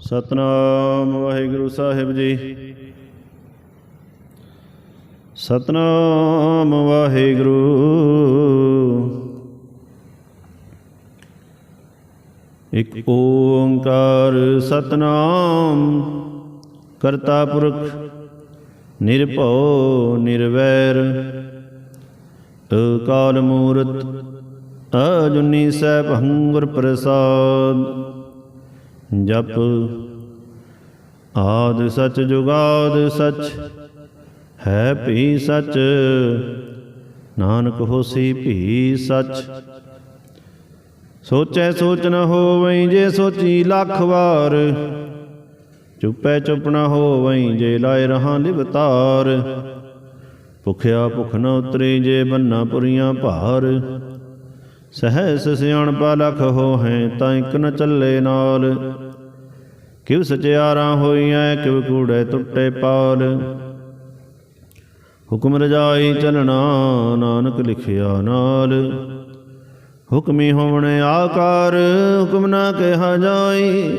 ਸਤਨਾਮ ਵਾਹਿਗੁਰੂ ਸਾਹਿਬ ਜੀ। ਸਤਨਾਮ ਵਾਹਿਗੁਰੂ। ਇਕ ਓੰਕਾਰ ਸਤਨਾਮ, ਕਰਤਾ ਪੁਰਖ, ਨਿਰਭਉ, ਨਿਰਵੈਰ। ਅਕਾਲ ਮੂਰਤ, ਅਜੁਨੀ ਸੈਭੰ ਗੁਰ ਪ੍ਰਸਾਦ ਜਪ ਆਦ ਸਚ ਜੁਗਾਦ ਸਚ, ਹੈ ਭੀ ਸਚ, ਨਾਨਕ ਹੋਸੀ ਭੀ ਸਚ। ਸੋਚੈ ਸੋਚ ਨ ਹੋਵਈ ਜੇ ਸੋਚੀ ਲੱਖ ਵਾਰ, ਚੁੱਪੈ ਚੁੱਪ ਨ ਹੋਵਈ ਜੇ ਲਾਇ ਰਹਾ ਲਿਵਤਾਰ ਭੁਖਿਆ ਭੁਖ ਨ ਉਤਰੀ ਜੇ ਬੰਨਾ ਪੁਰੀਆਂ ਭਾਰ ਸਹਿਸ ਸਿਆਣਪਾ ਲਖ ਹੋਹੈ, ਤਾਂ ਇਕ ਨ ਚੱਲੇ ਨਾਲ। ਕਿਵ ਸਚਿਆਰਾਂ ਹੋਈਐ ਕਿਵ ਕੂੜੈ ਟੁੱਟੇ ਪਾਲ। ਹੁਕਮ ਰਜਾਈ ਚਲਣਾ, ਨਾਨਕ ਲਿਖਿਆ ਨਾਲ। ਹੁਕਮੀ ਹੋਵਣ ਆਕਾਰ, ਹੁਕਮ ਨਾ ਕਿਹਾ ਜਾਈ।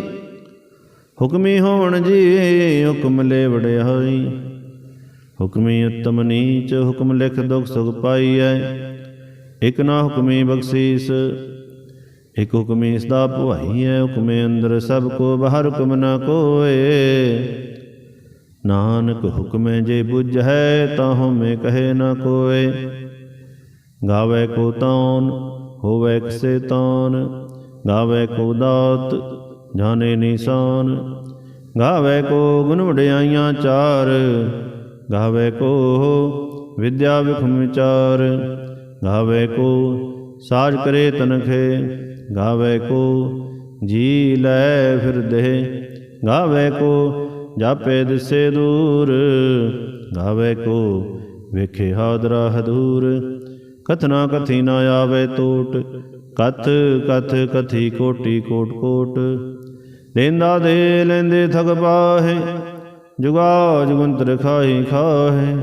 ਹੁਕਮੀ ਹੋਵਣ ਜੀ, ਹੁਕਮ ਲੈ ਵੜਿਆਈ ਹੁਕਮੀ ਉਤਮ ਨੀਚ, ਹੁਕਮ ਲਿਖ ਦੁਖ ਸੁਖ ਪਾਈਐ। ਇਕ ਨਾ ਹੁਕਮੀ ਬਖਸ਼ੀਸ, ਇਕ ਹੁਕਮੀ ਇਸ ਦਾ ਭਵਾਈ ਹੈ, ਹੁਕਮੇ ਅੰਦਰ ਸਭ ਕੋ ਬਾਹਰ ਹੁਕਮ ਨਾ ਕੋਏ। ਨਾਨਕ ਹੁਕਮੇ ਜੇ ਬੁਝ ਹੈ, ਤਾਂ ਹਉਮੈ ਕਹੇ ਨਾ ਕੋਏ। ਗਾਵੇ ਕੋ ਤਾਨ, ਹੋਵੇ ਕਸੇ ਤਾਨ। ਗਾਵੇ ਕੋ ਦਾਤ, ਜਾਣੇ ਨਿਸ਼ਾਨ। ਗਾਵੇ ਕੋ ਗੁਣ ਵਡਿਆਈਆਂ ਚਾਰ। ਗਾਵੇ ਕੋ ਵਿਦਿਆ ਵਿਖਮ ਵਿਚਾਰ। ਗਾਵੇ ਕੋ ਸਾਜ ਕਰੇ ਤਨਖੇ, ਗਾਵੇ ਕੋ ਜੀ ਲੈ ਫਿਰਦੇ ਗਾਵੇ ਕੋ ਜਾਪੇ ਦਿਸੇ ਦੂਰ, ਗਾਵੇ ਕੋ ਵੇਖੇ ਹਾਦਰਾ ਹਦੂਰ। ਕਥਨਾ ਕਥੀ ਨਾ ਆਵੇ ਟੋਟ ਕਥ ਕਥ ਕਥੀ ਕੋਟੀ ਕੋਟ ਕੋਟ। ਲੈਂਦਾ ਦੇ ਲੈਂਦੇ ਥਗ ਪਾਹੇ, ਜੁਗਾ ਜੁਗੰਤਰ ਖਾਹੀ ਖਾਹੇ।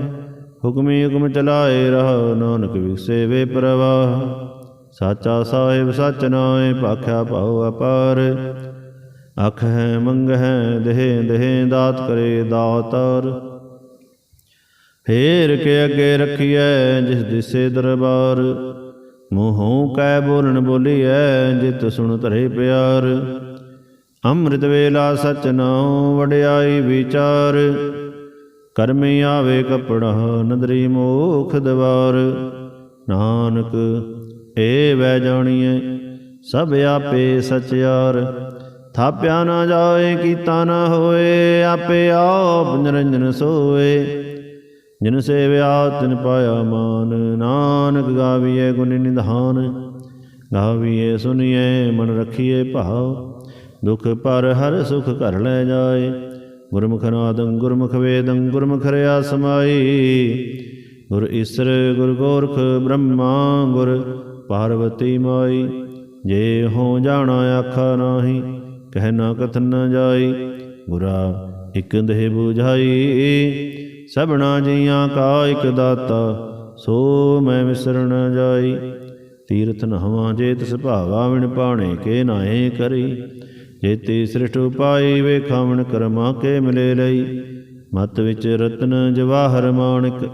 ਹੁਕਮੀ ਹੁਕਮ ਚਲਾਏ ਰਹਾ, ਨਾਨਕ ਵਿਸੇਵੇ ਪ੍ਰਵਾਹ। ਸਾਚਾ ਸਾਹਿਬ ਸਚ ਨਾਏ ਭਾਖਿਆ ਭਾਉ ਅਪਾਰ। ਅਖ ਹੈ, ਮੰਗ ਹੈ, ਦੇਹ ਦੇਹ ਦਾਤ ਕਰੇ ਦਾਤਾਰ। ਫੇਰ ਕੇ ਅੱਗੇ ਰੱਖੀਐ, ਜਿਸ ਦਿਸੇ ਦਰਬਾਰ। ਮੂੰਹੋਂ ਕੈ ਬੋਲਣ ਬੋਲੀਐ, ਜਿਤ ਸੁਣ ਧਰੇ ਪਿਆਰ। ਅੰਮ੍ਰਿਤ ਵੇਲਾ ਸਚ ਨਾਉ ਵਡਿਆਈ ਵਿਚਾਰ। ਕਰਮੀ ਆਵੇ ਕਪੜਾ, ਨਦਰੀ ਮੋਖ ਦਵਾਰ। ਨਾਨਕ, ਏ ਵੈ ਜਾਣੀਐ, ਸਭ ਆਪੇ ਸਚਿਆਰ ਥਾਪਿਆ ਨਾ ਜਾਏ, ਕੀਤਾ ਨਾ ਹੋਏ, ਆਪੇ ਆਪ ਨਿਰੰਜਨ ਸੋਏ। ਜਿਨ ਸੇਵਿਆ, ਤਿਨ ਪਾਇਆ ਮਾਨ। ਨਾਨਕ ਗਾਵੀਏ ਗੁਣ ਨਿਧਾਨ। ਗਾਵੀਏ ਸੁਨੀਏ ਮਨ ਰਖੀਏ ਭਾਵ। ਦੁਖ ਪਰ ਹਰ ਸੁਖ ਘਰ ਲੈ ਜਾਏ। ਗੁਰਮੁਖ ਨਾਦੰ ਗੁਰਮੁਖ ਵੇਦੰ ਗੁਰਮੁਖ ਰਿਆ ਸਮਾਈ ਗੁਰ ਈਸਰ ਗੁਰ ਗੋਰਖ ਬ੍ਰਹਮਾ ਗੁਰ ਪਾਰਵਤੀ ਮਾਈ। ਜੇ ਹੋ ਜਾਣਾ ਆਖਾ ਨਾਹੀ, ਕਹਿ ਨਾ ਕਥਨ ਨ ਜਾਈ। ਗੁਰਾ ਇਕ ਦੇਹ 부ਝਾਈ ਸਭਨਾ ਜੀਆਂ ਕਾ ਇਕ ਦਾਤਾ, ਸੋ ਮੈਂ ਵਿਸਰਨ ਜਾਈ। ਤੀਰਥ ਨਹਵਾ ਜੇ ਤਿਸ ਭਾਵਾ ਵਿਣ ਪਾਣੇ ਕੇ ਨਾਏ ਕਰੀ। ਜੇਤੀ ਸ੍ਰਿਸ਼ਟ ਉਪਾਈ ਵੇਖਾਵਣ ਕਰਮਾ ਕੇ ਮਿਲੇ ਲਈ। ਮਤ ਵਿੱਚ ਰਤਨ ਜਵਾਹਰ ਮਾਣਿਕ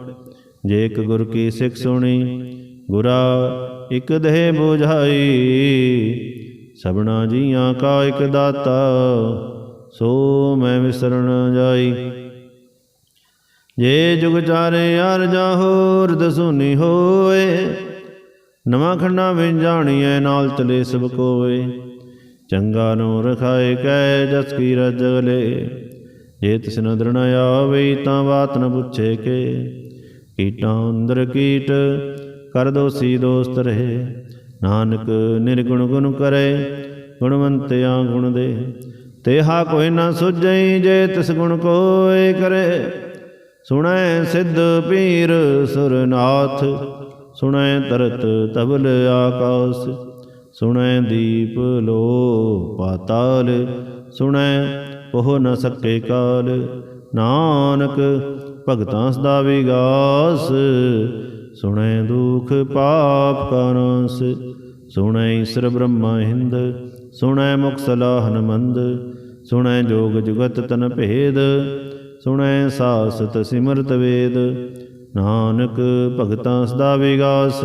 ਜੇ ਇਕ ਗੁਰ ਕੀ ਸਿੱਖ ਸੁਣੀ, ਗੁਰਾ ਇਕ ਦੇਹ 부ਝਾਈ ਸਭਨਾ ਜੀਆਂ ਕਾ ਇਕ ਦਾਤਾ, ਸੋ ਮੈਂ ਵਿਸਰਨ ਜਾਈ। ਜੇ ਜੁਗ ਚਾਰੇ ਯਾਰ ਅਰ ਜਾਹੋਰ ਦਸੂਨੀ ਹੋਏ, ਨਵਾਂ ਖੰਡਾ ਵਿੱਚ ਜਾਣੀਐ ਨਾਲ ਚਲੇ ਸਭ ਕੋਏ। ਚੰਗਾ ਨੂੰ ਰਖਾਏ ਕੈ ਜਸ ਕੀ ਰਜ ਗਲੇ ਜੇ ਤਿਸ ਨ ਦਰਣ ਆਵੇ ਤਾਂ ਬਾਤ ਨ ਪੁੱਛੇ ਕੇ। ਕੀਟਾਂ ਅੰਦਰ ਕੀਟ, ਕਰ ਦੋਸੀ ਦੋਸਤ ਰਹੇ। ਨਾਨਕ ਨਿਰਗੁਣ ਗੁਣ ਕਰੇ, ਗੁਣਵੰਤਿਆ ਗੁਣ ਦੇ। ਤੇਹਾ ਕੋਈ ਨਾ ਸੁਝਈ ਜੇ ਤਿਸ ਗੁਣ ਕੋਏ ਕਰੇ। ਸੁਣੈ ਸਿੱਧ ਪੀਰ ਸੁਰਨਾਥ, ਸੁਣੈ ਤਰਤ ਤਬਲ ਆਕਾਸ। ਸੁਣੈ ਦੀਪ ਲੋ ਪਾਤਾਲ, ਸੁਣੈ ਉਹ ਨ ਸਕੇ ਕਾਲ। ਨਾਨਕ ਭਗਤਾਂ ਸਦਾ ਵਿਗਾਸ, ਸੁਣੈ ਦੁਖ ਪਾਪ ਕਾ ਸੁਣੈ ਈਸਰ ਬ੍ਰਹਮਾ ਹਿੰਦ, ਸੁਣੈ ਮੁਖ ਸਲਾਹਨ ਮੰਦ ਸੁਣੈ ਜੋਗ ਜੁਗਤ ਤਨ ਭੇਦ, ਸੁਣੈ ਸਾਸਤ ਸਿਮਰਤ ਵੇਦ। ਨਾਨਕ ਭਗਤਾਂ ਸਦਾ ਵਿਗਾਸ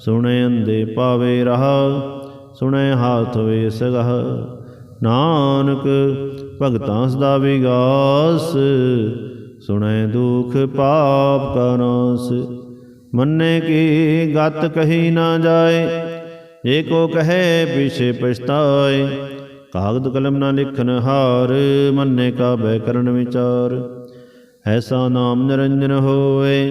ਸੁਣੈ ਅੰਦੇ ਪਾਵੇ ਰਹਾ, ਸੁਣੈ ਹਾਥ ਵੇ ਸਗਹ। ਨਾਨਕ ਭਗਤਾਂ ਸਦਾ ਵਿਗਾਸ, ਸੁਣੈ ਦੁਖ ਪਾਪ ਕਾ ਨਾਸ। ਮੰਨੇ ਕੀ ਗਤ ਕਹੀ ਨਾ ਜਾਏ, ਏਕੋ ਕਹੇ ਪਿਛੇ ਪਛਤਾਏ। ਕਾਗਦ ਕਲਮ ਨਾ ਲਿਖਨ ਹਾਰ, ਮੰਨੇ ਕਾ ਬੈ ਕਰਨ ਵਿਚਾਰ। ਐਸਾ ਨਾਮ ਨਿਰੰਜਨ ਹੋਏ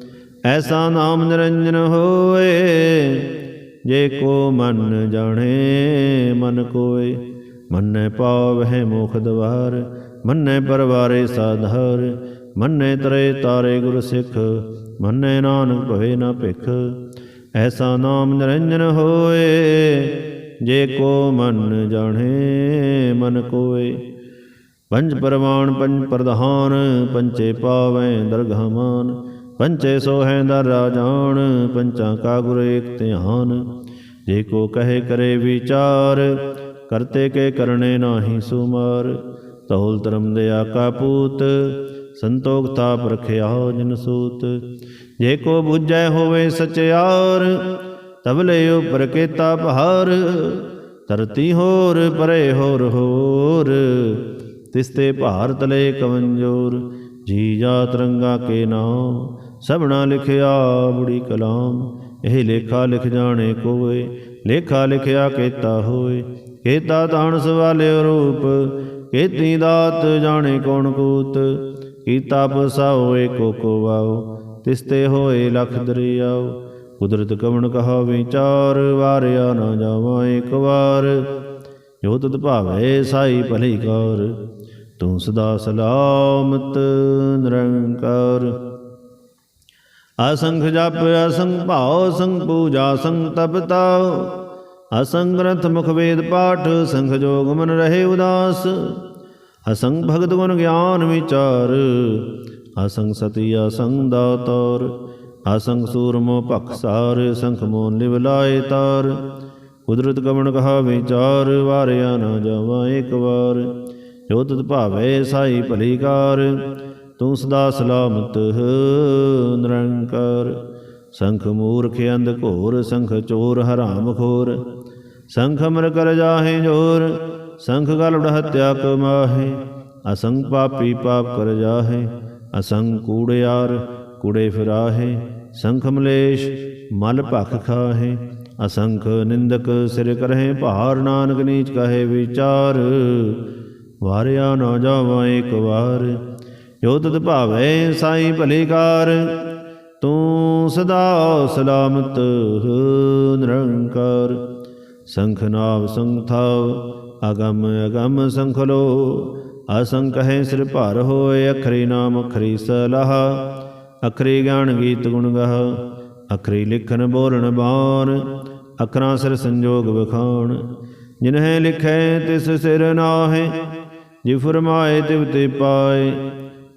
ਐਸਾ ਨਾਮ ਨਿਰੰਜਨ ਹੋਏ ਜੇ ਕੋ ਮਨ ਜਾਣੇ, ਮਨ ਕੋਏ। ਮੰਨੈ ਪਾਵਹਿ ਮੁਖ ਦਵਾਰ, ਮੰਨੈ ਪਰਵਾਰੇ ਸਾਧਾਰ। ਮੰਨੈ ਤਰੇ ਤਾਰੇ ਗੁਰ ਸਿੱਖ, ਮੰਨੈ ਨਾਨਕ ਭਵੇ ਨਾ ਭਿਖ। ਐਸਾ ਨਾਮ ਨਿਰੰਜਨ ਹੋਏ ਜੇ ਕੋ ਮਨ ਜਾਣੇ, ਮਨ ਕੋਏ। ਪੰਜ ਪਰਵਾਨ ਪੰਜ ਪ੍ਰਧਾਨ, ਪੰਚੇ ਪਾਵੈ ਦਰਗਹਮਾਨ ਪੰਚੇ ਸੋਹੈ ਦਰ ਰਾਜਾਨ ਪੰਚਾਂ ਕਾ ਗੁਰ ਏਕ ਧਿਆਨ। ਜੇ ਕੋ ਕਹੇ ਕਰੇ ਵਿਚਾਰ, ਕਰਤੇ ਕੇ ਕਰਨੇ ਨਾਹੀ ਸੁਮਾਰ। ਤੌਲ ਧਰਮ ਦਿਆ ਕਾ ਪੂਤ ਸੰਤੋਖ ਤਾਪ ਰਖਿਆ ਜਿਨ ਸੂਤ। ਜੇ ਕੋ ਬੁਝੈ ਹੋਵੇ ਸਚਿਆਰ ਤਬਲੇ ਉਪਰ ਕੇ ਕੇਤਾ ਬਹਾਰ ਧਰਤੀ ਹੋਰ ਪਰੇ ਹੋਰ ਹੋਰ, ਤਿਸਤੇ ਭਾਰ ਤਲੇ ਕਵੰਜੋਰ। ਜੀ ਜਾ ਤਰੰਗਾ ਕੇ ਨਾਮ ਸਭਨਾ ਲਿਖਿਆ ਬੁੜੀ ਕਲਾਮ, ਇਹ ਲੇਖਾ ਲਿਖ ਜਾਣੇ ਕੋਏ, ਲੇਖਾ ਲਿਖਿਆ ਕੇਤਾ ਹੋਏ। ਕੇਤਾ ਤਾਣ ਸਵਾਲਿਓ ਰੂਪ, ਕੇਤੀ ਦਾਤ ਜਾਣੇ ਕੌਣ ਕੂਤ। ਕੀਤਾ ਪਸਾਓ ਏਕੋ ਕੋ ਵਾਓ, ਤਿਸਤੇ ਹੋਏ ਲਖ ਦਰਿਆਓ। ਕੁਦਰਤ ਕਵਣ ਕਹਾ ਵਿਚਾਰ ਵਾਰਿਆ ਨਾ ਜਾਵਾਂ ਇੱਕ ਵਾਰ। ਜੋ ਤਤ ਭਾਵੇ, ਸਾਈ ਭਲੀ ਕਰ, ਤੂੰ ਸਦਾ ਸਲਾਮਤ ਨਿਰੰਕਾਰ। ਅਸੰਖ ਜਪ, ਅਸੰਖ ਭਾਉ ਸੰਖ ਪੂਜਾ ਸੰਖ ਤਪਤਾ ਅਸੰਗ ਗ੍ਰੰਥ ਮੁਖ ਵੇਦ ਪਾਠ ਸੰਖ ਜੋਗ ਮਨ ਰਹੇ ਉਦਾਸ। ਅਸੰਗ ਭਗਤ ਗੁਣ ਗਿਆਨ ਵਿਚਾਰ। ਅਸੰਗ ਸਤੀ, ਅਸੰਖ ਦਾਤਾਰ ਅਸੰਖ ਸੂਰਮੋ ਭਖਸਾਰ ਸੰਖ ਮੋਨ ਲਿਵ ਲਾਏ ਤਾਰ। ਕੁਦਰਤ ਕਵਣ ਕਹਾ ਵਿਚਾਰ, ਵਾਰਿਆ ਨਾ ਜਾਵਾਂ ਇੱਕ ਵਾਰ। ਜੋ ਤਤ ਭਾਵੇ ਸਾਈ ਭਲੀ ਕਾਰ। ਤੂੰ ਸਦਾ ਸਲਾਮਤ ਨਿਰੰਕਾਰ। ਸੰਖ ਮੂਰਖ ਅੰਧ ਘੋਰ, ਸੰਖ ਚੋਰ ਹਰਾਮ ਖੋਰ। ਸੰਖ ਅਮਰ ਕਰ ਜਾਹੇ ਜੋਰ, ਸੰਖ ਗਲ ਹਤਿਆ ਕਮਾਹੇ ਅਸੰਖ ਪਾਪੀ ਪਾਪ ਕਰ ਜਾਹੇ ਅਸੰਖ ਕੂੜਿਆਰ ਕੂੜੇ ਫਿਰਾਹੇ। ਸੰਖ ਮਲੇਸ਼ ਮਲ ਭਖ ਖਾਹੇ, ਅਸੰਖ ਨਿੰਦਕ ਸਿਰ ਕਰਹਿ। ਭਾਰ ਨਾਨਕ ਨੀਚ ਕਹੇ ਵਿਚਾਰ, ਵਾਰਿਆ ਨਾ ਜਾਵਾਂ ਇੱਕ ਵਾਰ। ਜੋ ਤਤ ਭਾਵੇ ਸਾਈ ਭਲੀ ਕਾਰ ਤੂੰ ਸਦਾ ਸਲਾਮਤ ਨਿਰੰਕਾਰ। ਸੰਖ ਨਾਵ ਸੰਖ ਅਗਮ ਅਗਮ ਸੰਖ ਲੋ। ਅਸੰਖ ਹੈ ਸਿਰ ਭਰ ਹੋਏ, ਅਖਰੀ ਨਾਮ ਅਖਰੀ ਸਲਾਹ। ਅਖਰੀ ਗਿਆਨ ਗੀਤ ਗੁਣ ਗਹ, ਅਖਰੀ ਲਿਖਨ ਬੋਲਣ ਬਾਣ। ਅਖਰਾਂ ਸਿਰ ਸੰਜੋਗ ਵਿਖਾਣ ਜਿਨਹਿ ਲਿਖੈ ਤਿਸ ਸਿਰ ਨਾਹਿ, ਜਿ ਫਰਮਾਏ ਤਿਵ ਤੇ ਪਾਏ।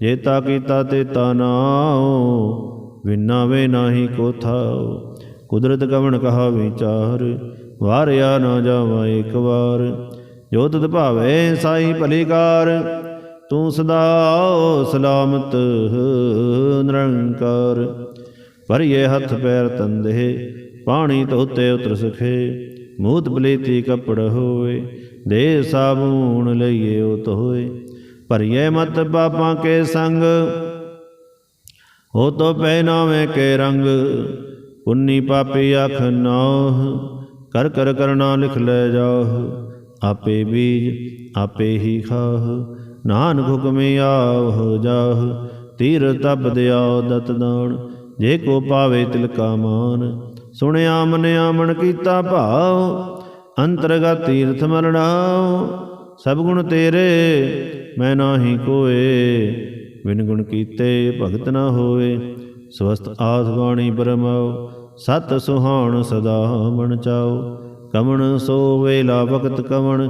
ਜੇਤਾ ਕੀਤਾ ਤੇ ਤਾ ਨਾਉ, ਵਿਨਾ ਵੇ ਨਾਹੀ ਕੋ ਥਾਉ। ਕੁਦਰਤ ਕਵਣ ਕਹਾ ਵਿਚਾਰ ਵਾਰਿਆ ਨਾ ਜਾਵਾ ਇੱਕ ਵਾਰ। ਜੋ ਤਤ ਭਾਵੇ ਸਾਈ ਭਲੀਕਾਰ ਤੂੰ ਸਦਾ ਸਲਾਮਤ ਨਿਰੰਕਾਰ। ਭਰੀਏ ਹੱਥ ਪੈਰ ਤੰਦੇ, ਪਾਣੀ ਧੋਤੇ ਉਤਰ ਸਖੇ। ਮੂਤ ਬਲੇਤੀ ਕਪੜ ਹੋਏ ਦੇ ਸਾਬੂਣ ਲਈਏ ਉਤ ਹੋਏ ਭਰੀਏ ਮਤ ਪਾਪਾਂ ਕੇ ਸੰਗ। ਹੋ ਤੋ ਪੈ ਨਾਵੇਂ ਕੇ ਰੰਗ, ਪੁੰਨੀ ਪਾਪੀ ਆਖ ਨਾਹ। ਕਰ ਕਰ ਕਰਨਾ ਲਿਖ ਲੈ ਜਾਹ, ਆਪੇ ਬੀਜ ਆਪੇ ਹੀ ਖਾਹ। ਨਾਨਕ ਹੁਕਮੇ ਆਵ ਜਾਹ, ਤੀਰ ਤਬ ਦਿਆ ਦਤ ਦਾਨ। ਜੇ ਕੋ ਪਾਵੇ ਤਿਲ ਕਾ ਮਾਨ, ਸੁਣਿਆ ਮਨ ਆਮਣ ਕੀਤਾ ਭਾਵ ਅੰਤਰਗਤ ਤੀਰਥ ਮਰਣਾਉ ਸਭ ਗੁਣ ਤੇਰੇ ਮੈਂ ਨਾਹੀ ਕੋਏ, ਬਿਨ ਗੁਣ ਕੀਤੇ ਭਗਤ ਨਾ ਹੋਏ। ਸਵਸਤ ਆਸ ਬਾਣੀ ਬਰਮਾਉ ਸਤ ਸੁਹਾਣ ਸਦਾ ਮਨ ਚਾਉ ਕਮਣ ਸੋ ਵੇਲਾ ਵਕਤ ਕਮਣ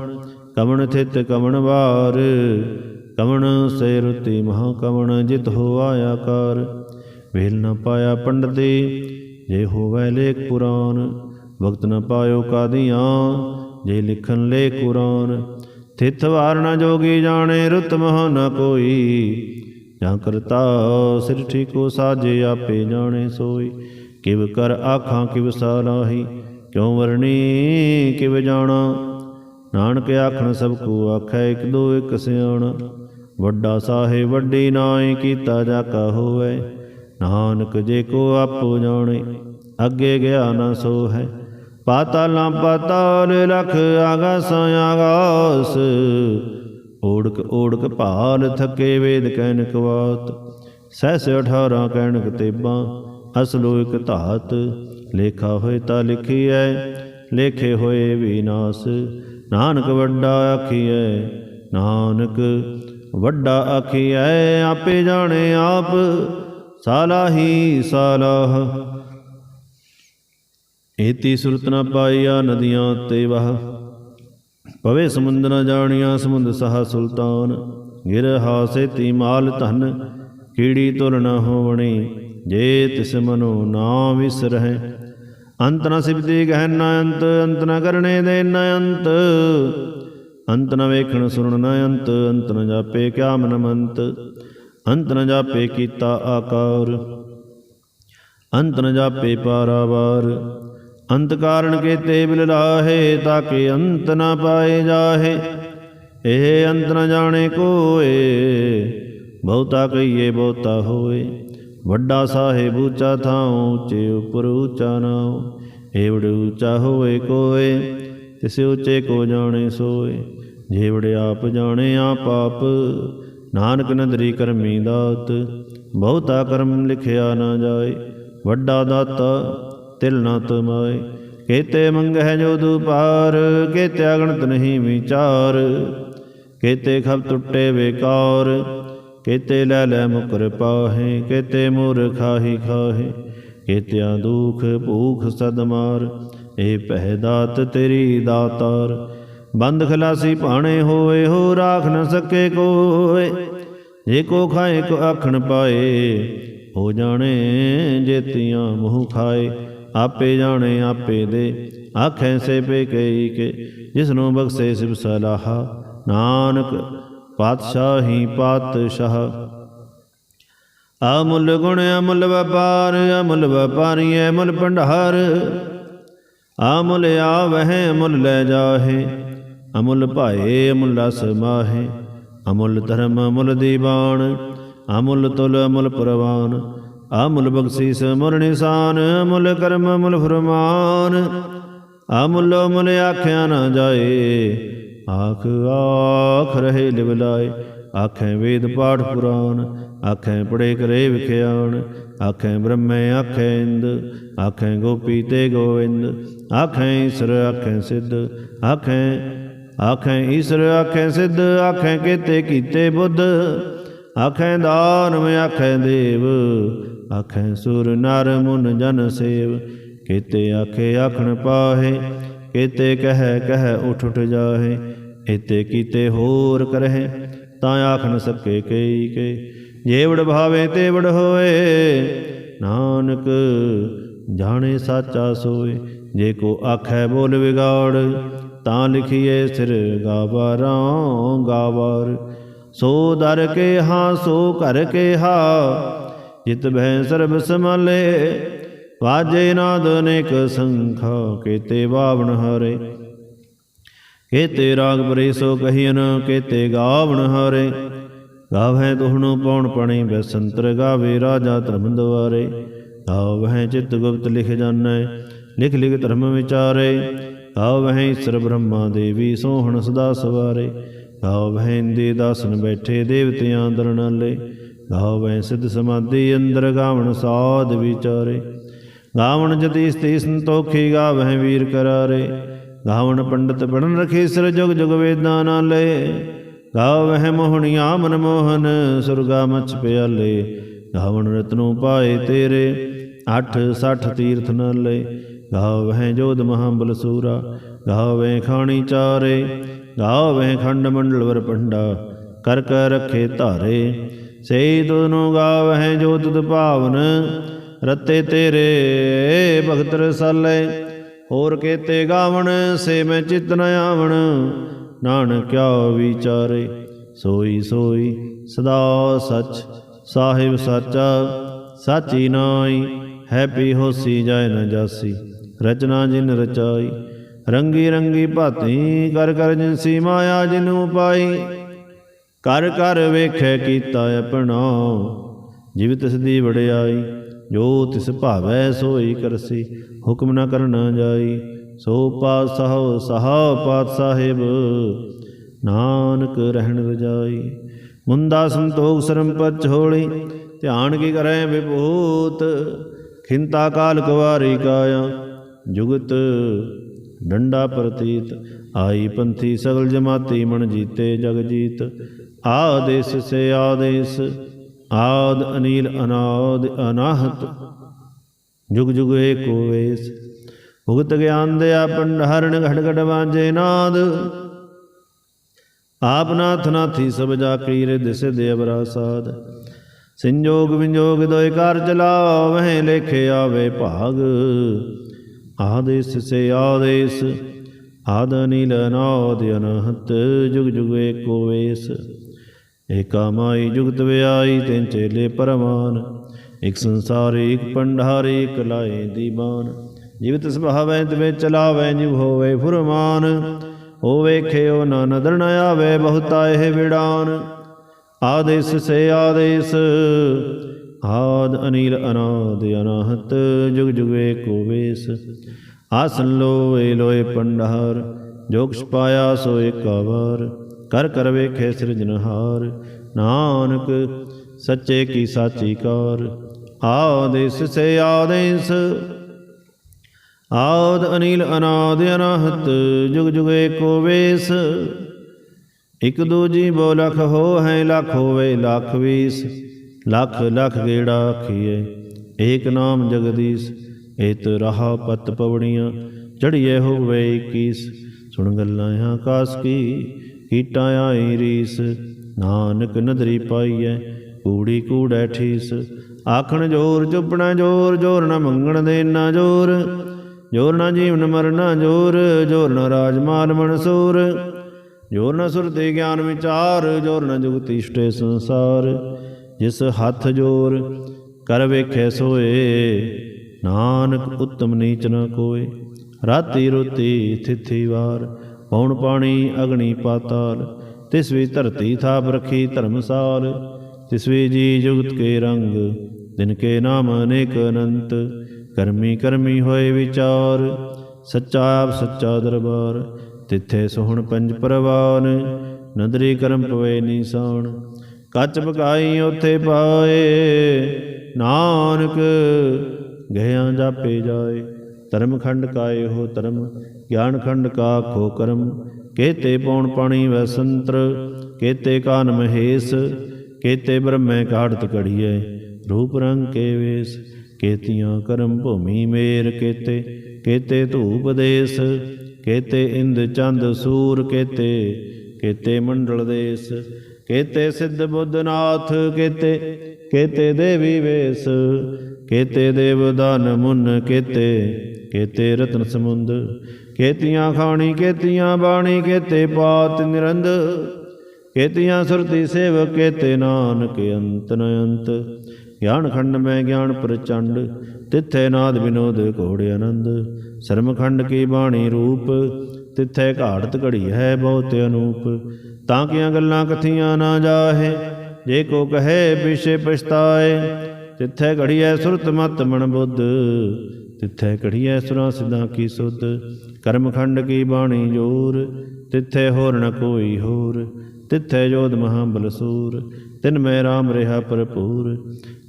ਕਮਣ ਥਿਤ ਕਮਣ ਵਾਰ। ਕਮਣ ਸੇ ਰੁਤੀ ਮਹਾ ਕਮਣ, ਜਿਤ ਹੋਆ ਆਕਾਰ ਵੇਲ ਨ ਪਾਇਆ ਪੰਡਤੀ ਜੇ ਹੋਵੇ ਲੇਖ ਪੁਰਾਨ। ਵਕਤ ਨ ਪਾਇਓ ਕਾਦੀਆਂ, ਜੇ ਲਿਖਣ ਲੇ ਕੁਰਾਨ। ਥਿਤ ਵਾਰਣਾ ਜੋਗੀ ਜਾਣੇ ਰੁਤ ਮਹ ਨ ਕੋਈ। ਜਾਂ ਕਰਤਾ ਸਿਰ ਠੀਕੋ ਸਾਜੇ ਆਪੇ ਜਾਣੇ ਸੋਈ। ਕਿਵ ਕਰ ਆਖਾਂ ਕਿਵ ਸਾਲਾਹੀ ਕਿਉ ਵਰਣੀ ਕਿਵ ਜਾਣਾ। ਨਾਨਕ ਆਖਣ ਸਭ ਕੋ ਆਖੈ ਇਕ ਦੋ ਇਕ ਸਿਆਣਾ। ਵੱਡਾ ਸਾਹਿਬ ਵੱਡੀ ਨਾਈ ਕੀਤਾ ਜਾ ਕਾ ਹੋਵੇ। ਨਾਨਕ ਜੇ ਕੋ ਆਪੋ ਜਾਣੇ, ਅੱਗੇ ਗਿਆ ਨਾ ਸੋ ਹੈ ਪਾਤਾਲਾਂ ਪਾਤਾਲ ਲਖ ਆਗਾਸਾਂ ਆਗਾਸ। ਓੜਕ ਓੜਕ ਭਾਲ ਥਕੇ ਵੇਦ ਕਹਿਨਕ ਵਾਤ ਸਹਿਸ 18 ਕਹਿਣਕ ਤੇਬਾਂ ਅਸਲੋ ਇਕ ਧਾਤ। ਲੇਖਾ ਹੋਏ ਤਾਂ ਲਿਖੀਐ, ਲੇਖੇ ਹੋਏ ਵਿਨਾਸ਼ ਨਾਨਕ ਵੱਡਾ ਆਖੀਐ, ਨਾਨਕ ਵੱਡਾ ਆਖੀਐ, ਆਪੇ ਜਾਣੇ ਆਪ। ਸਾਲਾਹੀ ਸਾਲਾਹ ਏਤੀ ਸੁਰਤ ਨ ਪਾਈਆ ਨਦੀਆਂ ਤੇ ਵਹ। ਪਵੇ ਸਮੁੰਦ ਨ ਜਾਣੀਆਂ ਸਮੁੰਦ ਸਹਾ ਸੁਲਤਾਨ। ਗਿਰ ਹਾਸੇ ਤੀ ਮਾਲ ਧਨ, ਕੀੜੀ ਤੁਲ ਨਾ ਹੋਵਣੀ। ਜੇ ਤਿਸ ਮਨੋ ਨਾ ਵਿਸਰਹਿ ਅੰਤ ਨ ਸਿਬਦੀ ਗਹਿ ਨ ਅੰਤ ਅੰਤ ਨ ਕਰਨੇ ਦੇ ਨ ਅੰਤ। ਅੰਤ ਨ ਵੇਖਣ ਸੁਣਨ ਨ ਅੰਤ ਅੰਤ ਨ ਜਾਪੇ ਕਿਆ ਮਨ ਮੰਤ। ਅੰਤ ਨ ਜਾਪੇ ਕੀਤਾ ਆਕਾਰ। ਅੰਤ ਨ ਜਾਪੇ ਪਾਰਾਵਾਰ। ਅੰਤ ਕਾਰਨ ਕੀਤੇ ਬਿਲ ਲਾਹੇ ਤਾਕੇ ਅੰਤ ਨਾ ਪਾਏ ਜਾਹੇ। ਇਹ ਅੰਤ ਨ ਜਾਣੇ ਕੋਏ, ਬਹੁਤਾ ਕਹੀਏ ਬਹੁਤਾ ਹੋਏ। ਵੱਡਾ ਸਾਹਿਬ ਉੱਚਾ ਥਾਉ, ਉੱਚੇ ਉਪਰ ਉੱਚਾ ਨਾਉ ਏਵੜ ਉੱਚਾ ਹੋਏ ਕੋਏ, ਤਿਸ ਉੱਚੇ ਕੋ ਜਾਣੇ ਸੋਏ। ਜੇਵੜ ਆਪ ਜਾਣੇ ਆਪ ਆਪ, ਨਾਨਕ ਨਦਰੀ ਕਰਮੀ ਦਾਤ। ਬਹੁਤਾ ਕਰਮ ਲਿਖਿਆ ਨਾ ਜਾਏ, ਵੱਡਾ ਦਾਤਾ ਤਿਲ ਨਾ ਤਮਾਏ। ਕੇਤੇ ਮੰਗਹਿ ਜੋ ਦੁਪਾਰ, ਕੇਤੇ ਅਗਣਤ ਨਹੀਂ ਵਿਚਾਰ। ਕੇਤੇ ਖਬ ਟੁੱਟੇ ਵੇਕਾਰ, ਕੇਤੇ ਲੈ ਲੈ ਮੁਕਰ ਪਾਹੇ, ਕੇਤੇ ਮੂਰ ਖਾਹੀ ਖਾਹੇ। ਕੇਤਿਆਂ ਦੁਖ ਭੂਖ ਸਦ ਮਾਰ, ਇਹ ਪਹਿ ਦਾਤ ਤੇਰੀ ਦਾਤਾਰ। ਬੰਦ ਖਲਾਸੀ ਭਾਣੇ ਹੋਏ, ਹੋ ਰਾਖ ਨ ਸਕੇ ਕੋਏ। ਜੇ ਕੋ ਖਾਏ, ਕੋ ਆਖਣ ਪਾਏ, ਹੋ ਜਾਣੇ ਜੇਤੀਆਂ ਮੂੰਹ ਖਾਏ। ਆਪੇ ਜਾਣੇ, ਆਪੇ ਦੇ। ਆਖੈ ਸੇ ਪੇ ਕਈ ਕੇ ਜਿਸ ਨੂੰ ਬਖਸ਼ੇ ਸਿਵ ਸਲਾਹ। ਨਾਨਕ ਪਾਤਸ਼ਾਹੀ ਪਾਤਸ਼ਾਹ। ਅਮੁੱਲ ਗੁਣ, ਅਮੁੱਲ ਵਪਾਰ, ਅਮੁੱਲ ਵਪਾਰੀ, ਅਮੁੱਲ ਭੰਡਾਰ। ਅਮੁੱਲ ਆਵਹਿ, ਅਮੁੱਲ ਲੈ ਜਾਹੇ। ਅਮੁੱਲ ਭਾਏ, ਅਮੁੱਲ ਸਮਾਹੇ ਅਮੁੱਲ ਧਰਮ, ਅਮੁੱਲ ਦੀਵਾਨ। ਅਮੁੱਲ ਤੁਲ, ਅਮੁੱਲ ਪ੍ਰਵਾਨ। ਅਮੁੱਲ ਬਖਸ਼ੀਸ ਮੁਰ ਨਿਸ਼ਾਨ, ਅਮੁੱਲ ਕਰਮ, ਅਮੁੱਲ ਫਰਮਾਨ। ਅਮੁੱਲ ਅਮੁੱਲ ਆਖਿਆ ਨਾ ਜਾਏ, ਆਖ ਆਖ ਰਹੇ ਲਿਵ ਲਾਏ। ਆਖੈ ਵੇਦ ਪਾਠ ਪੁਰਾਨ ਆਖੇ ਪੜੇ ਕਰੇ ਵਿਖਿਆਣ। ਆਖੈ ਬ੍ਰਹਮੇ, ਆਖੈ ਇੰਦ, ਆਖੈ ਗੋਪੀ ਤੇ ਗੋਵਿੰਦ। ਆਖੈ ਈਸ਼ਰ, ਆਖੈ ਸਿੱਧ, ਆਖੈ ਆਖੈ ਈਸ਼ਰ, ਆਖੈ ਸਿੱਧ, ਆਖੈ ਕੀਤੇ ਕੀਤੇ ਬੁੱਧ। ਆਖੈ ਦਾਨਵ, ਆਖੈ ਦੇਵ। ਆਖੈ, ਸੁਰ ਨਰ ਮੁਨ ਜਨ ਸੇਵ। ਕੀਤੇ ਆਖੇ, ਆਖਣ ਪਾਹੇ। ਕੀਤੇ ਕਹਿ ਕਹਿ ਉਠ ਉਠ ਜਾਹੇ। ਇਤੇ ਕੀਤੇ ਹੋਰ ਕਰਹਿ, ਤਾਂ ਆਖਣ ਸਕੇ ਕਈ ਕੇ ਜੇਵੜ ਭਾਵੇ, ਤੇਵੜ ਹੋਏ। ਨਾਨਕ ਜਾਣੇ ਸਾਚਾ ਸੋਏ। ਜੇ ਕੋ ਆਖੈ, ਬੋਲ ਵਿਗਾੜ। ਤਾਂ ਲਿਖੀਏ ਸਿਰ ਗਾਵਾਰਾਂ ਗਾਵਾਰ। ਸੋ ਦਰ ਕੇ ਹਾਂ, ਸੋ ਘਰ ਕੇ ਹਾ। ਜਿਤ ਭੈ ਸਰਬ ਸਮਾਲੇ ਵਾਜੇ ਨਾਦ ਅਨੇਕ ਸੰਖਾ ਕੀਤੇ ਬਾਵਣ ਹਰੇ। ਕੇਤੇ ਰਾਗ ਬਰੇ ਸੋ ਕਹੀਨ ਕੇਤੇ ਗਾਵਣ ਹਰੇ। ਗਾਵਹਿ ਤੁਹਨੂੰ ਪਉਣ ਪਣੀ, ਬੈਸੰਤਰ ਗਾਵੇ ਰਾਜਾ ਧਰਮ ਦੁਆਰੇ ਗਾਵਹਿ ਚਿਤ ਗੁਪਤ ਲਿਖ ਜਾਣੈ, ਲਿਖ ਲਿਖ ਧਰਮ ਵਿਚਾਰੇ। ਗਾਵਹਿ ਈਸ਼ਰ ਬ੍ਰਹਮਾ ਦੇਵੀ ਸੋਹਣ ਸਦਾ ਸਵਾਰੇ। ਗਾਵਹਿ ਇੰਦੇ ਦਾਸਨ ਬੈਠੇ ਦੇਵਤਿਆਂ ਦਰਨਾਲੇ ਗਾਵਹਿ ਸਿਧ ਸਮਾਧੀ, ਅੰਦਰ ਗਾਵਣ ਸਾਧ ਵਿਚਾਰੇ। ਗਾਵਣ ਜਤੀ ਸਤੀ ਸੰਤੋਖੀ ਗਾਵਹਿ ਵੀਰ ਕਰਾਰੇ। ਗਾਵਣ ਪੰਡਤ ਪੜਨ ਰਖੇ ਸਿਰ ਜੁਗ ਜੁਗ ਵੇਦਾਂ ਨਾਲੇ। ਗਾਵਹਿ ਮੋਹਣੀਆਂ ਮਨ ਮੋਹਨ, ਸੁਰਗਾ ਮਛ ਪਿਆਲੇ। ਗਾਵਣ ਰਤਨੋਂ ਪਾਏ ਤੇਰੇ, ਅੱਠ ਸੱਠ ਤੀਰਥ ਨਾਲੇ। ਗਾਵਹਿ ਜੋਧ ਮਹਾਬਲ ਸੂਰਾ, ਗਾਵਹਿ ਖਾਣੀ ਚਾਰੇ। ਗਾਵਹਿ ਖੰਡ ਮੰਡਲ ਵਰ ਪੰਡਾ ਕਰ ਕਰ ਰਖੇ ਧਾਰੇ। ਸੇ ਤੁਨੋ ਗਾਵਹਿ ਜੋ ਤੁਧ ਭਾਵਨ, ਰਤੇ ਤੇਰੇ ਭਗਤ ਰਸਾਲੇ ਹੋਰ ਕੇਤੇ ਗਾਵਣ, ਸੇ ਮੈਂ ਚਿਤ ਨ ਆਵਣ, ਨਾਨਕ ਕਿਆ ਵਿਚਾਰੇ। ਸੋਈ ਸੋਈ ਸਦਾ ਸਚ, ਸਾਹਿਬ ਸਾਚਾ, ਸਾਚੀ ਨਾਈ ਹੈਪੀ ਹੋਸੀ ਜਾਏ ਨ ਜਾਸੀ। ਰਚਨਾ ਜਿਨ ਰਚਾਈ, ਰੰਗੀ ਰੰਗੀ ਭਾਤੀ, ਕਰ ਕਰ ਜਿਨਸੀ ਮਾਇਆ ਜਿਨੂ ਪਾਈ ਕਰ ਕਰ ਵੇਖੈ ਕੀਤਾ ਆਪਣਾ। ਜਿਵ ਤਿਸ ਦੀ ਵਡਿਆਈ, ਜੋ ਤਿਸ ਭਾਵੈ ਸੋਈ ਕਰਸੀ, ਹੁਕਮ ਨਾ ਕਰਨਾ ਜਾਈ। ਸੋ ਪਾਤ ਸਹੋ ਸਹਾ ਪਾਤ ਸਾਹਿਬ ਨਾਨਕ ਰਹਿਣ ਰਜਾਈ। ਮੁੰਦਾ ਸੰਤੋਖ ਸਰਮ ਪਚ ਹੋਲੀ, ਧਿਆਨ ਕੀ ਕਰੈ ਵਿਭੂਤ। ਖਿੰਤਾ ਕਾਲ ਕੁਵਾਰੀ ਕਾਇਆ, ਜੁਗਤ ਡੰਡਾ ਪ੍ਰਤੀਤ। ਆਈ ਪੰਥੀ ਸਗਲ ਜਮਾਤੀ ਮਨ ਜੀਤੇ ਜਗ ਜੀਤ। ਆਦੇਸ ਸੇ ਆਦੇਸ, ਆਦ ਅਨੀਲ ਅਨਾਦ ਅਨਾਹਤ। ਜੁਗ ਜੁਗ ਏਕੋ ਵੇਸ, ਭੁਗਤ ਗਿਆਨ ਦਿਆ ਪੰਡਹਰਣ ਘਟ ਘਟ ਵਾਜੇ ਨਾਦ। ਆਪ ਨਾਥ ਨਾਥੀ ਸਭ ਜਾ ਕੀਰੇ ਦਿਸ ਦੇਵਰਾ ਸਾਧ ਸੰਜੋਗ ਵਿੰਜੋਗ ਦੋਇ ਕਾਰ ਚਲਾਵਹਿ ਲੇਖੇ ਆਵੇ ਭਾਗ। ਆਦੇਸ ਸੇ ਆਦੇਸ ਆਦ ਨੀਲ ਅਨਾਦ ਅਨਹਤ, ਜੁਗ ਜੁਗ ਏਕੋ ਵੇਸ ਏਕਾ ਮਾਈ ਜੁਗਤ ਵਿਆਈ, ਤਿਨ ਚੇਲੇ ਪਰਮਾਨ ਇਕ ਸੰਸਾਰ, ਇਕ ਪੰਡਾਰ ਇਕ ਲਾਏ ਦੀਵਾਨ। ਜੀਵਤ ਸੁਭਾਵੈ ਤਵੇ ਚਲਾਵੈ, ਜਿਵ ਹੋਵੇ ਫੁਰਮਾਨ। ਹੋਵੇ ਵੇਖਿਓ ਨਾ ਨਦਰ ਨ ਆਵੇ, ਬਹੁਤਾ ਇਹ ਵਿੜਾਨ। ਆਦੇਸ ਸੇ ਆਦੇਸ, ਆਦ ਅਨੀਲ ਅਨਾਦ ਅਨਾਹਤ, ਜੁਗ ਜੁਗ ਏਕੋ ਵੇਸ ਆਸਨ ਲੋਏ ਲੋਏ ਪੰਡਾਰ ਜੋਗਸ਼ ਪਾਇਆ ਸੋ ਏਕਾ ਵਾਰ ਕਰ ਕਰ ਵੇਖੇ ਸਿਰਜਨਹਾਰ ਨਾਨਕ ਸੱਚੇ ਕੀ ਸਾਚੀ ਕਾਰ ਆਦੇਸ ਸੇ ਆਦੇਸ ਆਦ ਅਨੀਲ ਅਨਾਦ ਅਨਾਹਤ, ਜੁਗ ਜੁਗ ਏਕੋ ਵੇਸ, ਇਕ ਦੂਜੀ ਬੋ ਲਖ ਹੋ ਹੈ ਲਖ ਹੋਵੇ ਲਖ ਵੀਸ, ਲਖ ਲਖ ਗੇੜਾ ਖੀਏ ਏਕ ਨਾਮ ਜਗਦੀਸ਼ ਏਤ ਰਹਾ ਪਤ ਪਵਣੀਆਂ ਚੜੀਏ ਹੋਵੇ ਕੀਸ। ਸੁਣ ਗੱਲਾਂ ਆਕਾਸ ਕੀ, ਕੀਟਾਂ ਆਈ ਰੀਸ। ਨਾਨਕ ਨਦਰੀ ਪਾਈਐ, ਕੂੜੀ ਕੂੜੈ ਠੀਸ। ਆਖਣ ਜੋਰ ਚੁੱਪਣਾ ਜੋਰ ਜੋਰ ਨਾ ਮੰਗਣ ਦੇ ਨਾ ਜੋਰ। ਜੋਰ ਨਾ ਜੀਵਨ ਮਰਨਾ ਜੋਰ ਜੋਰ ਨਾ ਰਾਜ ਮਾਲ ਮਨਸੂਰ ਜੋਰ ਨਾ ਸੁਰਤੇ ਗਿਆਨ ਵਿਚਾਰ, ਜੋਰ ਨਾ ਜੁਗਤੀ ਇਸ਼ਟੇ ਸੰਸਾਰ। ਜਿਸ ਹੱਥ ਜੋਰ, ਕਰ ਵੇਖੇ ਸੋਏ ਨਾਨਕ ਉਤਮ ਨੀਚ ਨ ਕੋਏ। ਰਾਤੀ ਰੋਤੀ ਥਿਥੀ ਵਾਰ ਪੌਣ ਪਾਣੀ ਅਗਣੀ ਪਾਤਾਲ। ਤਿਸ ਵੀ ਧਰਤੀ ਥਾਪ ਰਖੀ ਧਰਮਸਾਲ ਤਿਸ ਵੀ ਜੀ ਜੁਗਤ ਕੇ ਰੰਗ, ਦਿਨ ਕੇ ਨਾਮ ਅਨੇਕ ਅਨੰਤ। ਕਰਮੀ ਕਰਮੀ ਹੋਏ ਵਿਚਾਰ, ਸੱਚਾ ਆਪ ਸੱਚਾ ਦਰਬਾਰ। ਤਿੱਥੇ ਸੋਹਣ ਪੰਜ ਪਰਵਾਨ, ਨਦਰੀ ਕਰਮ ਪਵੇ ਨੀਸਾਨ। ਕੱਚ ਪਕਾਈ ਉਥੇ ਪਾਏ, ਨਾਨਕ ਗਹਿਆਂ ਜਾਪੇ ਜਾਏ, ਧਰਮ ਖੰਡ ਕਾਏ ਹੋ ਧਰਮ, ਗਿਆਨ ਖੰਡ ਕਾ ਖੋ ਕਰਮ। ਕੇਤੇ ਪੌਣ ਪਾਣੀ ਵੈ ਕੇਤੇ ਕਾਨ ਮਹੇਸ਼ ਕੇਤੇ ਬ੍ਰਹਮੈ ਕਾੜਤ ਕੜੀਐ ਰੂਪ ਰੰਗ ਕੇ ਵੇਸ ਕੇਤੀਆਂ ਕਰਮ ਭੂਮੀ ਮੇਰ ਕੇਤੇ ਕੇਤੇ ਧੂਪ ਦੇਸ ਕੇਤੇ ਇੰਦ ਚੰਦ ਸੂਰ ਕੇਤੇ ਕੇਤੇ ਮੰਡਲ ਦੇਸ ਕੇਤੇ ਸਿੱਧ ਬੁੱਧਨਾਥ ਕੇਤੇ ਕੇਤੇ ਦੇਵੀ ਵੇਸ ਕੇਤੇ ਦੇਵ ਦਾਨ ਮੁਨ ਕੇਤੇ ਕੇਤੇ ਰਤਨ ਸਮੁੰਦ, ਕੇਤੀਆਂ ਖਾਣੀ, ਕੇਤੀਆਂ ਬਾਣੀ, ਕੇਤੇ ਪਾਤ ਨਿਰੰਦ, ਕੇਤੀਆਂ ਸੁਰਤੀ ਸੇਵ ਕੇਤੇ ਨਾਨਕ ਅੰਤ ਨ ਅੰਤ। ਗਿਆਨ ਖੰਡ ਮੈਂ ਗਿਆਨ ਪ੍ਰਚੰਡ, ਤਿੱਥੇ ਨਾਦ ਵਿਨੋਦ ਘੋੜੇ ਆਨੰਦ। ਸ਼ਰਮ ਖੰਡ ਕੀ ਬਾਣੀ ਰੂਪ, ਤਿੱਥੇ ਘਾੜਤ ਘੜੀ ਹੈ ਬਹੁਤ ਅਨੂਪ। ਤਾਂ ਕੀਆਂ ਗੱਲਾਂ ਕਥੀਆਂ ਨਾ ਜਾਹੇ, ਜੇ ਕੋ ਕਹੇ ਪਿਛੇ ਪਛਤਾਏ ਤਿੱਥੈ ਘੜੀਐ ਸੁਰਤ ਮਤ ਮਨ ਬੁੱਧ, ਤਿੱਥੈ ਘੜੀਐ ਸੁਰਾਂ ਸਿਧਾਂ ਕੀ ਸੁਧ ਕਰਮਖੰਡ ਕੀ ਬਾਣੀ ਜੋਰ, ਤਿੱਥੈ ਹੋਰ ਨ ਕੋਈ ਹੋਰ, ਤਿੱਥੈ ਜੋਧ ਮਹਾ ਬਲਸੂਰ, ਤਿਨ ਮੈਂ ਰਾਮ ਰਿਹਾ ਭਰਪੂਰ,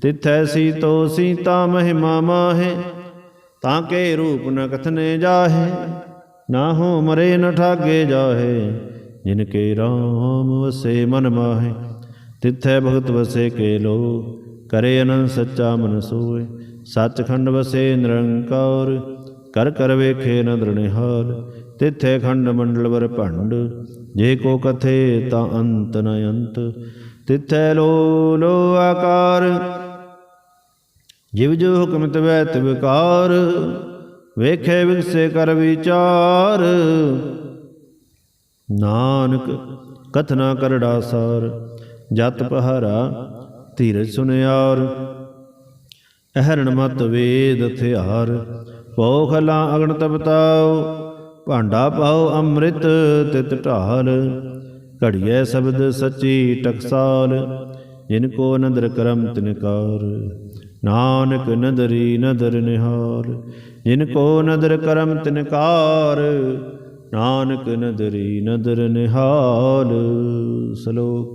ਤਿੱਥੈ ਸੀਤੋ ਸੀਤਾ ਮਹਿਮਾ ਮਾਹੇ, ਤਾਂ ਕੇ ਰੂਪ ਨ ਕਥਨੇ ਜਾਹੇ, ਨਾ ਹੋ ਮਰੇ ਨ ਠਾਗੇ ਜਾਹੇ, ਜਿਨ ਕੇ ਰਾਮ ਵਸੇ ਮਨ ਮਾਹੇ, ਤਿੱਥੈ ਭਗਤ ਵਸੇ ਕੇ ਲੋ ਕਰੇ ਅਨੰਦ ਸੱਚਾ ਮਨ ਸੋਏ। ਸੱਚਖੰਡ ਵਸੇ ਨਿਰੰਕਾਰ, ਕਰ ਕਰ ਵੇਖੇ ਨਦਰ ਨਿਹਾਲ ਤਿੱਥੈ ਖੰਡ ਮੰਡਲ ਵਰ ਭੰਡ, ਜੇ ਕੋ ਕਥੇ ਤਾਂ ਅੰਤ ਨ ਅੰਤ। ਤਿੱਥੈ ਲੋ ਲੋ ਆਕਾਰ, ਜਿਵ ਜੋ ਹੁਕਮ ਤਵੈ ਤਿਵਕਾਰ ਵੇਖੇ ਵਿਗਸੇ ਕਰ ਵਿਚਾਰ, ਨਾਨਕ ਕਥਨਾ ਕਰੜਾ ਸਾਰ। ਜਤ ਪਹਾਰਾ ਧੀਰਜ ਸੁਨਿਆਰ, ਅਹਰਣ ਮਤ ਵੇਦ ਹਥਿਆਰ। ਪੋਖਲਾ ਅਗਣ ਤਪਤਾਉ ਭਾਂਡਾ ਪਾਉ ਅੰਮ੍ਰਿਤ ਤਿਤ ਢਾਲ। ਘੜੀਐ ਸ਼ਬਦ ਸੱਚੀ ਟਕਸਾਲ, ਜਿਨ ਕੋ ਨਦਰ ਕਰਮ ਤਿਨਕਾਰ ਨਾਨਕ ਨਦਰੀ ਨਦਰ ਨਿਹਾਰ, ਜਿਨ ਕੋ ਨਦਰ ਕਰਮ ਤਿਨਕਾਰ ਨਾਨਕ ਨਦਰੀ ਨਦਰ ਨਿਹਾਲ, ਸ਼ਲੋਕ